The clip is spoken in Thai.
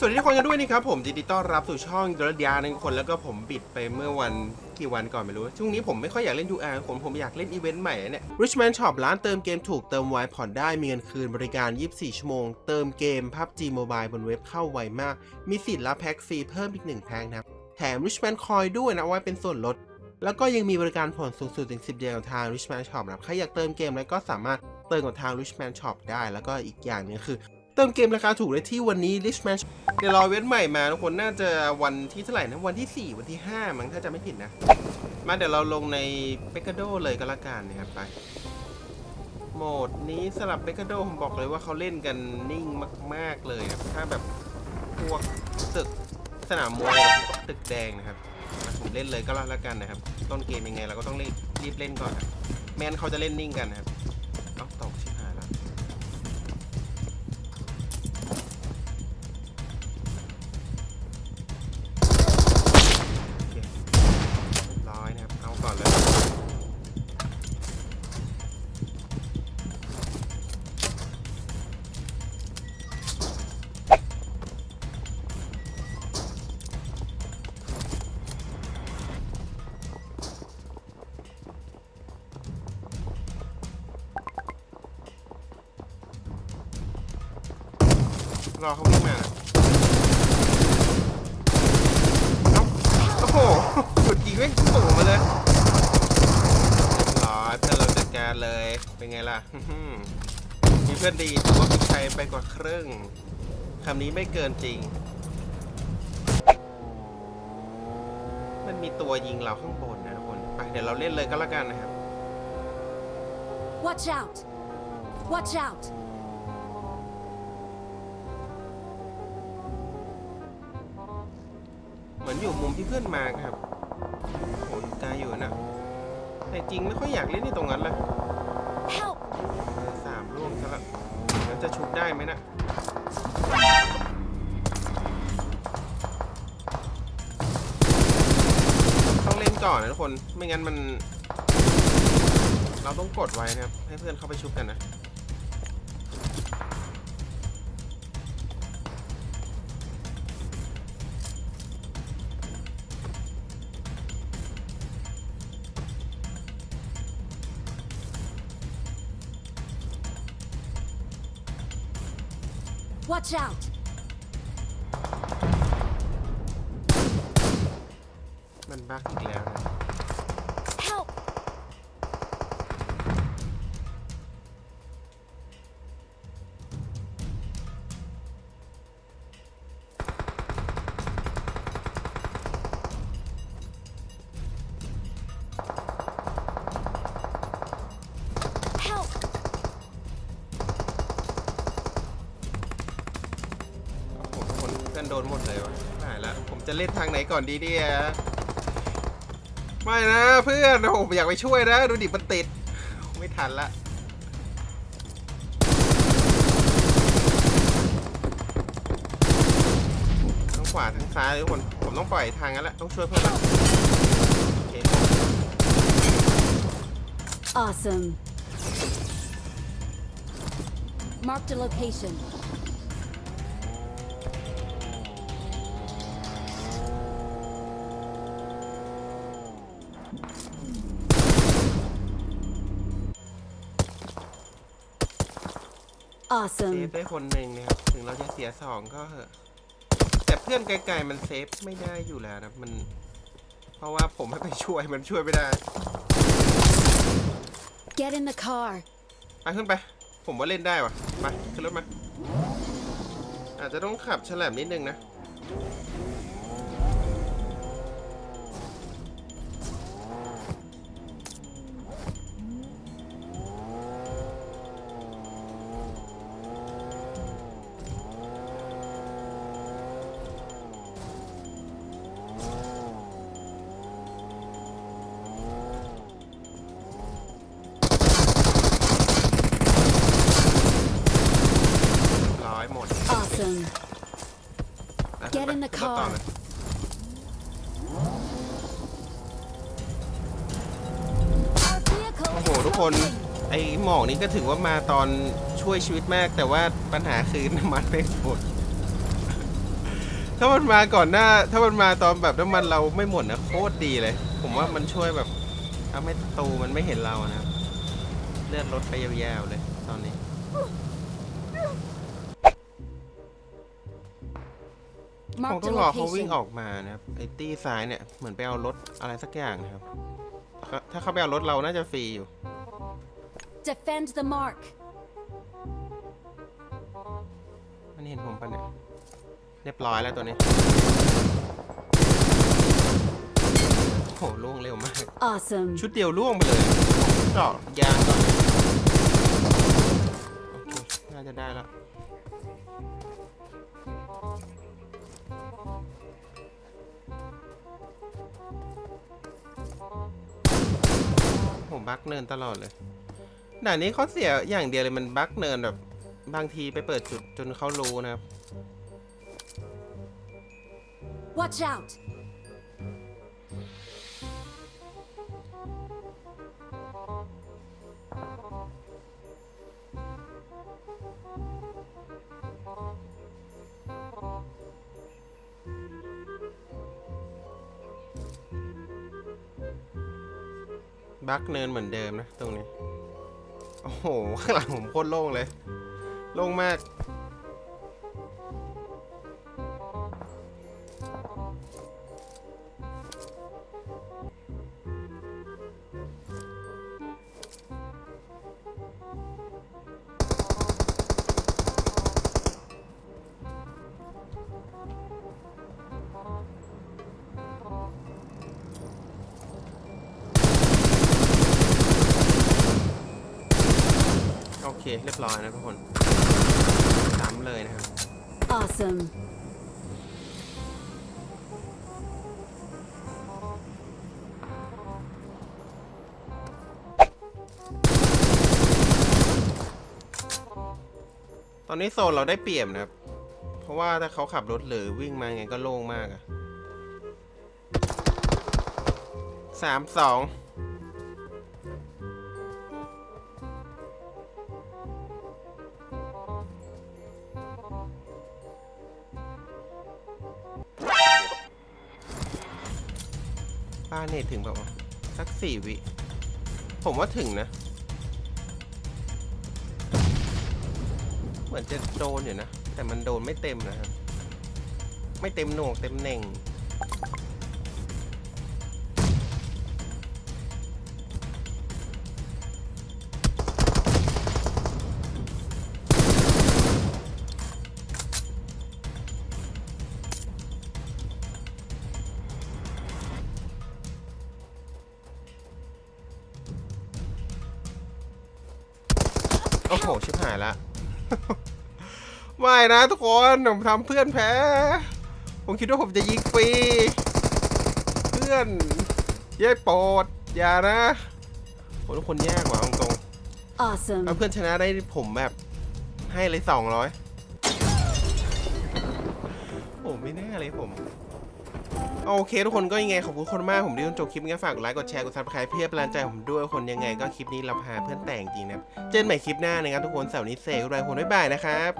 สวัสดีทุกคนกันด้วยนี่ครับผมยินดีต้อนรับสู่ช่องดลยาหนึ่งคนแล้วก็ผมบิดไปเมื่อวันกี่วันก่อนไม่รู้ ช่วงนี้ผมไม่ค่อยอยากเล่น UR ผมผมอยากเล่นอีเวนต์ใหม่เนี่ย Richman Shop ร้านเติมเกมถูกเติมไวผ่อนได้มีเงินคืนบริการ 24 ชั่วโมง เติมเกม PUBG Mobile บนเว็บเข้าไวมาก มีสิทธิ์รับแพ็กฟรีเพิ่มอีก1แพ็กนะแถม Richman Coin ด้วยนะไว้เป็นส่วนลด แล้วก็ยังมีบริการผ่อนสูงสุดถึง 10 เดือนกับทาง Richman Shop นะครับใครอยากเติมเกมแล้วก็สามารถเติมกับทาง Richman Shop ได้ แล้วก็อีกอย่างนึงคือ เติมเกมราคาถูกได้ที่วันนี้ Richman เดี๋ยวรอเว้นใหม่มาทุกคนน่าจะวันที่เท่าไหร่นะ วันที่ 4 วันที่ 5 มั้งถ้าจะไม่ผิดนะ มาเดี๋ยวเราลงในเ e ก a โดเลยก็แล้วกันนะครับไปโหมดนี้สลับเ e ก a โดผมบอกเลยว่าเขาเล่นกันนิ่งมาก ๆ เลยนะถ้าแบบพวกตึกสนามมวยตึกแดงนะครับมาผมเล่นเลยก็แล้วกันนะครับ ต้นเกมยังไงเราก็ต้องรีบรีบเล่นก่อนแมนเขาจะเล่นนิ่งกันนะครับ รอเขาวิ่งมาเอ้าโอ้โหหยุดยิงแม่งสูงมาเลยรอเพื่อนเราจัดการเลย เป็นไงล่ะ มีเพื่อนดีถือว่ามีชัยไปกว่าครึ่ง คำนี้ไม่เกินจริง มันมีตัวยิงเราข้างบนนะทุกคน ไปเดี๋ยวเราเล่นเลยก็แล้วกันนะครับ Watch out! Watch out! มือนอยู่มุมที่เพื่อนมาครับโหอยู่ไกลอยู่นะ แต่จริงไม่ค่อยอยากเล่นในตรงนั้นเลย Help! เออสามร่วมซะละแล้วจะชุบได้ไหมนะต้องเล่นก่อนนะทุกคน ไม่งั้นมัน เราต้องกดไว้นะครับ ให้เพื่อนเข้าไปชุบกันนะ Watch out! มันบั๊ วะตายแล้วผมจะเล่นทางไหนก่อนดีเนี่ยไม่นะเพื่อนโอ้โหอยากไปช่วยนะดูดิมันติด ไม่ทันละทั้งขวาทั้งซ้ายเลยทุกคนผมต้องปล่อยทางนั้นแหละต้องช่วยเพื่อนละโอเค Awesome. Marked a location. เซ Awesome. ฟได้คนหนึ่งนะครับ ถึงเราจะเสียสองก็เหอะ แต่เพื่อนไกลๆมันเซฟไม่ได้อยู่แล้วนะมัน เพราะว่าผมให้ไปช่วยมันช่วยไม่ได้ Get in the car. ไปขึ้นไป ผมว่าเล่นได้วะไป ขึ้นรถมา อาจจะต้องขับฉลับนิดนึงนะ Get in the ขึ้รถต่อ car เลย Our vehicle โอ้โห is ทุกคน smoking. ไอหมอกนี้ก็ถือว่ามาตอนช่วยชีวิตมาก แต่ว่าปัญหาคือน้ำมันไม่หมด ถ้ามันมาก่อนหน้า ถ้ามันมาตอนแบบน้ำมันเราไม่หมดนะโคตรดีเลย ผมว่ามันช่วยแบบทำให้ศัตรูมันไม่เห็นเรานะครับเลื่อนรถไปยาวๆเลย คง Marked ต้ a องรอเขาวิ่ง location. ออกมานะครับไอ้ตี้ซ้ายเนี่ยเหมือนไปเอารถอะไรสักอย่างนะครับก็ถ้าเขาไปเอารถเราน่าจะฟรีอยู่ Defend the mark. มันเห็นผมปะเนี่ยเรียบร้อยแล้วตัวนี้โหล่วงเร็วมาก Awesome. ชุดเดียวล่วงไปเลยเจาะยางก่อนโอเคน่าจะได้แล้ว ผมบักเนินตลอดเลยด่านนี้เขาเสียอย่างเดียวเลยมันบักเนินแบบบางทีไปเปิดจุดจนเขารู้นะครับ Watch out. บักเนินเหมือนเดิมนะ ตรงนี้ โอ้โห ข้างหลังผมโคตรโล่งเลย โล่งมาก เคเรียบร้อยนะทุกคนซ้ำเลยนะครับ Awesome. ตอนนี้โซนเราได้เปรียบนะครับ เพราะว่าถ้าเขาขับรถหรือวิ่งมาไงก็โล่งมากอะสามสองาเนตถึงแบบสักสี่วิ ผมว่าถึงนะ เหมือนจะโดนอยู่นะ แต่มันโดนไม่เต็มนะครับ ไม่เต็มหน่วงเต็มเน่ง โอ้โห ชิบหายละ ไม่นะทุกคนผมทำเพื่อนแพ้ ผมคิดว่าผมจะยิงฟรี เพื่อนเย้โปรดอย่านะโอ้ทุกคนแย่กว่าตรงๆ Awesome. ถ้าเพื่อนชนะได้ผมแบบให้เลยสองร้อยโอ้ไม่แน่เลยผม โอเคทุกคนก็ยังไงขอบคุณคนมากผมที่จนจบคลิปนี้ฝากกดไลค์กดแชร์กดซับสไครป์เพื่อเป็นกำลังใจผมด้วยคนยังไงก็คลิปนี้เราพาเพื่อนแต่งจริงนะเจอกันใหม่คลิปหน้านะครับทุกคนเสาร์นี้เสกอะไรคนบ๊ายบายนะครับ